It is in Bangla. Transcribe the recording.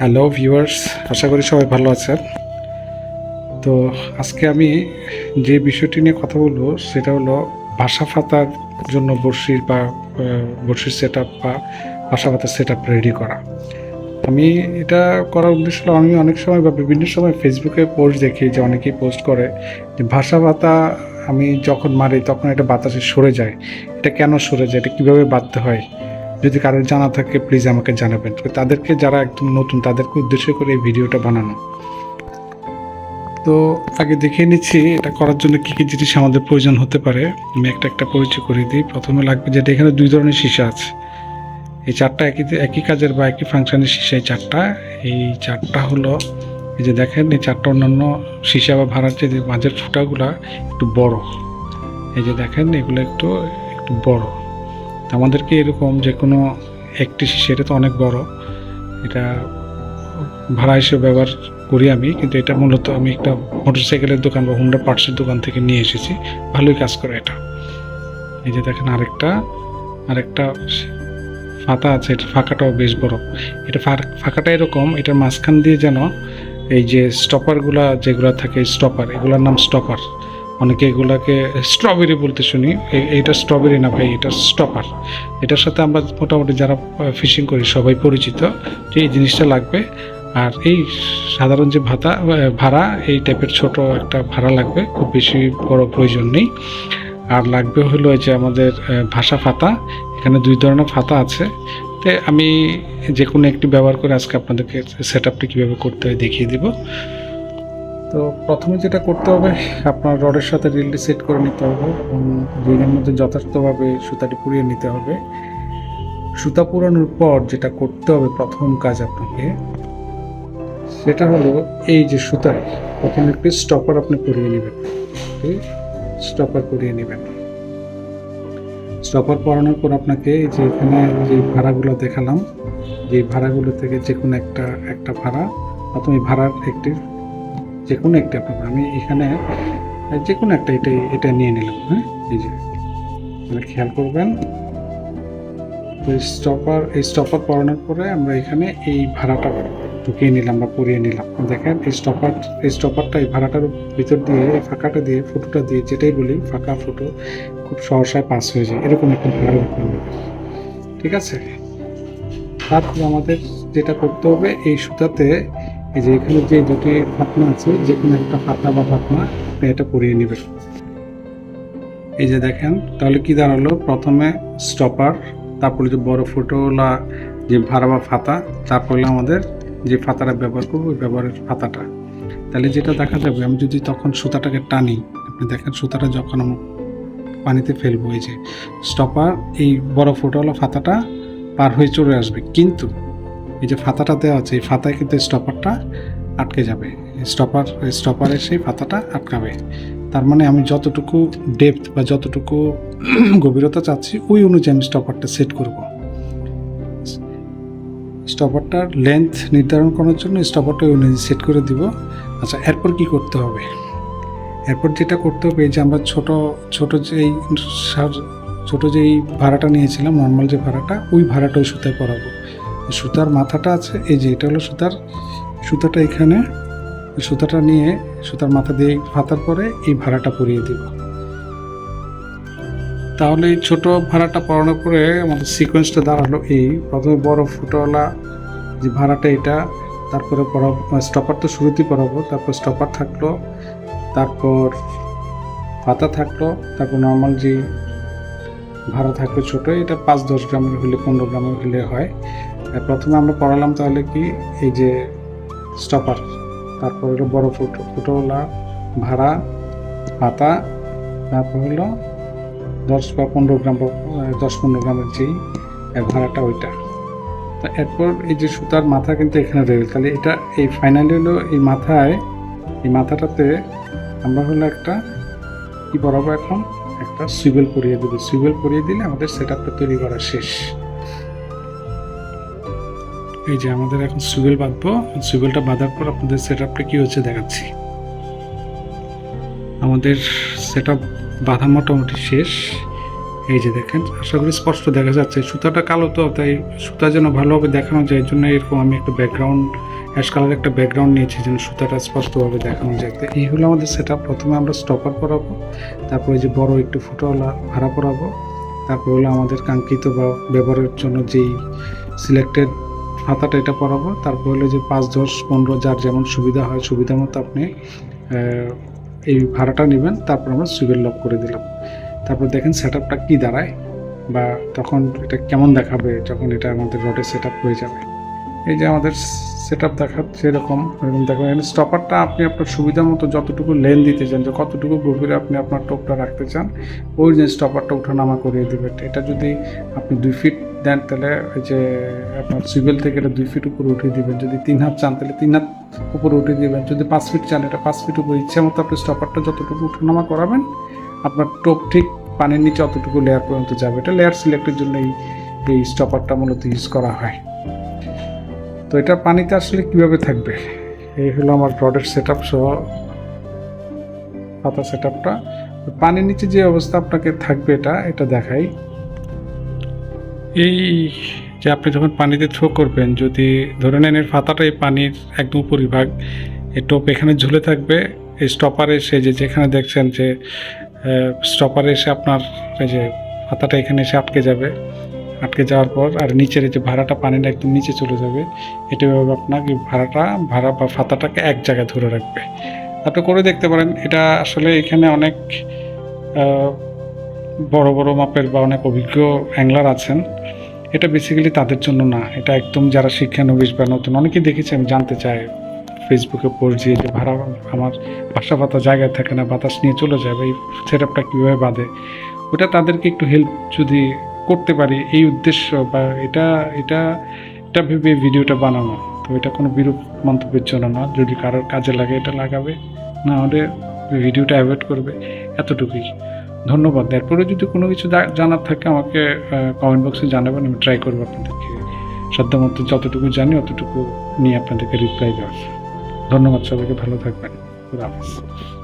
হ্যালো ভিউয়ার্স আশা করি সবাই ভালো আছেন। তো আজকে আমি যে বিষয়টি নিয়ে কথা বলব, সেটা হলো ভাষা ফাতার জন্য বড়শির বা বড়শির সেট আপ বা ভাষা ফাতার সেট আপ রেডি করা। আমি এটা করার উদ্দেশ্য হলো, আমি অনেক সময় বা বিভিন্ন সময় ফেসবুকে পোস্ট দেখি যে অনেকেই পোস্ট করে যে ভাষা ভাতা আমি যখন মারি, তখন এটা বাতাসে সরে যায়। এটা কেন সরে যায়? এটা কীভাবে বাঁধতে হয়? যদি কারোর জানা থাকে প্লিজ আমাকে জানাবেন। তো তাদেরকে যারা একদম নতুন, তাদেরকে উদ্দেশ্য করে এই ভিডিওটা বানানো। তো আগে দেখে নিচ্ছি, এটা করার জন্য কী কী জিনিস আমাদের প্রয়োজন হতে পারে। আমি একটা একটা পরিচয় করে দিই। প্রথমে লাগবে যেটা এখানে দুই ধরনের সীসা আছে। এই চারটা একই একই কাজের বা একই ফাংশনের সীসা, এই চারটা। এই চারটা হলো, এই যে দেখেন, এই চারটা অন্যান্য সীসা বা ভাড়ার যে মাঝের ফুটাগুলা একটু বড়। এই যে দেখেন, এগুলো একটু একটু বড়। আমাদেরকে এরকম যে কোনো একটি সীসা এটা তো অনেক বড়, এটা ভাড়া হিসেবে ব্যবহার করি আমি, কিন্তু এটা মূলত আমি একটা মোটরসাইকেলের দোকান বা হুন্ডা পার্টসের দোকান থেকে নিয়ে এসেছি। ভালোই কাজ করে এটা। এই যে দেখেন আরেকটা আরেকটা ফাতা আছে, এটা ফাঁকাটাও বেশ বড়। এটা ফাঁক- ফাঁকাটা এরকম, এটার মাঝখান দিয়ে যেন এই যে স্টপারগুলা যেগুলো থাকে স্টপার এগুলোর নাম স্টপার অনেকে এগুলাকে স্ট্রবেরি বলতে শুনি। এ- এইটা স্ট্রবেরি না ভাই, এটা স্টপার এটার সাথে আমরা মোটামুটি যারা ফিশিং করি, সবাই পরিচিত যে এই জিনিসটা লাগবে। আর এই সাধারণ যে ভাতা ভাড়া, এই টাইপের ছোট একটা ভাড়া লাগবে, খুব বেশি বড় প্রয়োজন নেই। আর লাগবে হলো যে আমাদের ভাষা ফাতা এখানে দুই ধরনের ফাতা আছে। তো আমি যে কোনো একটি ব্যবহার করে আজকে আপনাদেরকে সেট আপটি কীভাবে করতে হয় দেখিয়ে দিব। তো প্রথমে যেটা করতে হবে, আপনার রডের সাথে রিলটি সেট করে নিতে হবে এবং রিলের মধ্যে যথার্থভাবে সুতাটি পুড়িয়ে নিতে হবে। সুতা পুরানোর পর যেটা করতে হবে প্রথম কাজ আপনাকে, সেটা হলো এই যে সুতায় প্রথমে একটি স্টপার আপনি পরিয়ে নেবেন। স্টপার পরিয়ে নেবেন। স্টপার পরানোর পর আপনাকে যে এখানে যে ভাড়াগুলো দেখালাম, যে ভাড়াগুলো থেকে যে কোনো একটা একটা ভাড়া, প্রথমে ভাড়ার একটি যে কোনো একটা আপনার আমি এখানে যে কোনো একটা এটা এটা নিয়ে নিলাম হ্যাঁ? এই যে খেয়াল করবেন তো স্টপার এই স্টপার পরানোর পরে আমরা এখানে এই ভাড়াটা ঢুকিয়ে নিলাম বা পরিয়ে নিলাম। দেখেন, এই স্টপার এই স্টপারটা এই ভাড়াটার ভিতর দিয়ে, এই ফাঁকাটা দিয়ে, ফুটোটা দিয়ে যেটাই বলি, ফাঁকা ফুটো খুব সহসায় পাস হয়ে যায়। এরকম একটা ভাড়া ঠিক আছে? তারপর আমাদের যেটা করতে হবে, এই সুতাতে এই যে এখানে যে দুটি ফাতনা আছে যে কোনো একটা ফাতনা বা ফাতনা আপনি এটা পরিয়ে নেবেন এই যে দেখেন, তাহলে কি দাঁড়াল? প্রথমে স্টপার তারপরে যে বড় ফুটোলা যে ভাড়া বা ফাতা তারপরে আমাদের যে ফাতাটা ব্যবহার করব, ওই ব্যবহারের ফাতাটা। তাহলে যেটা দেখা যাবে, আমি যদি তখন সুতাটাকে টানি, আপনি দেখেন সুতাটা যখন আমি পানিতে ফেলব, এই যে স্টপার এই বড় ফুটোওয়ালা ফাতাটা পার হয়ে চলে আসবে। কিন্তু এই যে ফাতাটা দেওয়া আছে, এই ফাতায় কিন্তু স্টপারটা আটকে যাবে। স্টপার স্টপারে সেই ফাতাটা আটকাবে। তার মানে আমি যতটুকু ডেপথ বা যতটুকু গভীরতা চাচ্ছি, ওই অনুযায়ী আমি স্টপারটা সেট করব। স্টপারটার লেন্থ নির্ধারণ করার জন্য স্টপারটা ওই অনুযায়ী সেট করে দিব। আচ্ছা এরপর কি করতে হবে? এরপর যেটা করতে হবে যে আমরা ছোট ছোট যেই ছোট যেই ভাড়াটা নিয়েছিলাম নর্মাল যে ভাড়াটা, ওই ভাড়াটা ওই সুতায় পরাবো। সুতার মাথাটা আছে, এই যে এটা হলো সুতার, সুতাটা এখানে সুতাটা নিয়ে সুতার মাথা দিয়ে ফাতার পরে এই ভাড়াটা পরিয়ে দিব। তাহলে এই ছোট ভাড়াটা পরানোর পরে আমাদের সিকোয়েন্সটা দাঁড়াল এই, প্রথমে বড় ফুটোওয়ালা যে ভাড়াটা এটা, তারপরে পরাবো স্টপার তো শুরুতেই পরাবো, তারপর স্টপার থাকল, তারপর পাতা থাকল, তারপর নর্মাল যে ভাড়া থাকল ছোটো, এটা পাঁচ দশ গ্রামের হলে, পনেরো গ্রামের হলে হয়। প্রথমে আমরা পড়ালাম তাহলে কি, এই যে স্টপার তারপর হলো বড় ফুটো ফুটোওয়ালা ভাড়া, পাতা, তারপর হলো দশ বা পনেরো গ্রাম বা দশ পনেরো গ্রামের যেই ভাড়াটা ওইটা। তা এরপর এই যে সুতার মাথা কিন্তু এখানে রয়ে গেল। তাহলে এটা, এই ফাইনালি হলো এই মাথায়, এই মাথাটাতে আমরা হলো একটা কি বরাবর এখন? একটা সুইবেল পরিয়ে দেবো। সুইবেল পরিয়ে দিলে আমাদের সেট তৈরি করা শেষ। এই যে আমাদের এখন সুইবেল বাঁধবো। সুইবেলটা বাঁধার পর আপনাদের সেট আপটা কী হচ্ছে দেখাচ্ছি। আমাদের সেট আপ বাঁধা মোটামুটি শেষ। এই যে দেখেন, আশা করি স্পষ্ট দেখা যাচ্ছে। সুতাটা কালো তো, তাই সুতা যেন ভালোভাবে দেখানো যায় জন্য এরকম আমি একটা ব্যাকগ্রাউন্ড অ্যাশ কালার একটা ব্যাকগ্রাউন্ড নিয়েছি, যেন সুতাটা স্পষ্টভাবে দেখানো যায়। তো এই হলো আমাদের সেট প্রথমে আমরা স্টপার পরাবো, তারপরে যে বড় একটু ফুটোওয়ালা ভাড়া পরাবো, তারপর হলো আমাদের কাঙ্ক্ষিত বা ব্যবহারের জন্য যেই সিলেক্টেড হাতাটা এটা পরাবো, তারপর হলো যে পাঁচ, দশ, পনেরো, যার যেমন সুবিধা হয়, সুবিধা মতো আপনি এই ভাড়াটা নেবেন, তারপর আমরা সুইবেল লক করে দিলাম। তারপর দেখেন সেট আপটা কী দাঁড়ায়, বা তখন এটা কেমন দেখাবে, যখন এটা আমাদের রোডে সেট আপ হয়ে যাবে। এই যে আমাদের সেট আপ দেখাচ্ছে সেরকম, এরকম দেখেন এখানে স্টপারটা আপনি আপনার সুবিধা মতো যতটুকু লেন দিতে চান যে কতটুকু গভীরে আপনি আপনার টোপটা রাখতে চান, ওই যে স্টপারটা উঠানামা করিয়ে দেবেন। এটা যদি আপনি দুই ফিট দেন তাহলে ওই যে আপনার সিভিল থেকে এটা দুই ফিট উপরে উঠিয়ে দিবেন। যদি তিন হাত চান তাহলে তিন হাত উপরে উঠিয়ে দিবেন। যদি পাঁচ ফিট চান, এটা পাঁচ ফিট উপরে। ইচ্ছে মতো আপনি স্টপারটা যতটুকু উঠানামা করাবেন, আপনার টোপ ঠিক পানির নিচে অতটুকু লেয়ার পর্যন্ত যাবে। এটা লেয়ার সিলেক্টের জন্য এই এই স্টপারটা মূলত ইউজ করা হয়। তো এটা পানিতে আসলে কীভাবে থাকবে? এই হলো আমার রডের সেট আপ সহ পাতা সেট আপটা পানির নিচে যে অবস্থা আপনাকে থাকবে এটা এটা দেখাই। এই যে আপনি যখন পানিতে থ্রো করবেন, যদি ধরে নেন এর ফাতাটা এই পানির একদম উপরিভাগ এই টোপ এখানে ঝুলে থাকবে, এই স্টপারে এসে যে যেখানে দেখছেন যে স্টপারে এসে আপনার এই যে ফাতাটা এখানে এসে আটকে যাবে। আটকে যাওয়ার পর আর নিচের যে ভাড়াটা পানিটা একদম নিচে চলে যাবে, এটা এভাবে আপনাকে ভাড়াটা, ভাড়া বা ফাতাটাকে এক জায়গায় ধরে রাখবে। আপনি করে দেখতে পারেন, এটা আসলে এখানে অনেক বড় বড় মাপের বা অনেক অভিজ্ঞ অ্যাংলার আছেন। এটা বেসিক্যালি তাদের জন্য না। এটা একদম যারা শিক্ষানবিশ বা নতুন, অনেকেই দেখেছি, আমি জানতে চাই ফেসবুকে পোস্ট দিয়ে যে ভাড়া আমার বাসা পাতা জায়গায় থাকে না, বাতাস নিয়ে চলে যাবে, এই সেট আপটা কীভাবে বাঁধে? ওটা তাদেরকে একটু হেল্প যদি করতে পারি, এই উদ্দেশ্য বা এটা এটা এটা ভেবে ভিডিওটা বানানো। তো এটা কোনো বিরূপ মন্তব্যের জন্য না। যদি কারোর কাজে লাগে, এটা লাগাবে, না হলে ভিডিওটা অ্যাভয়েড করবে, এতটুকুই। ধন্যবাদ। এরপরে যদি কোনো কিছু জানার থাকে আমাকে কমেন্ট বক্সে জানাবেন, আমি ট্রাই করব আপনাদেরকে। সাধ্যমতো যতটুকু জানি, অতটুকু নিয়ে আপনাদেরকে রিপ্লাই দেওয়ার। ধন্যবাদ সবাইকে, ভালো থাকবেন। খুদা হাফেজ।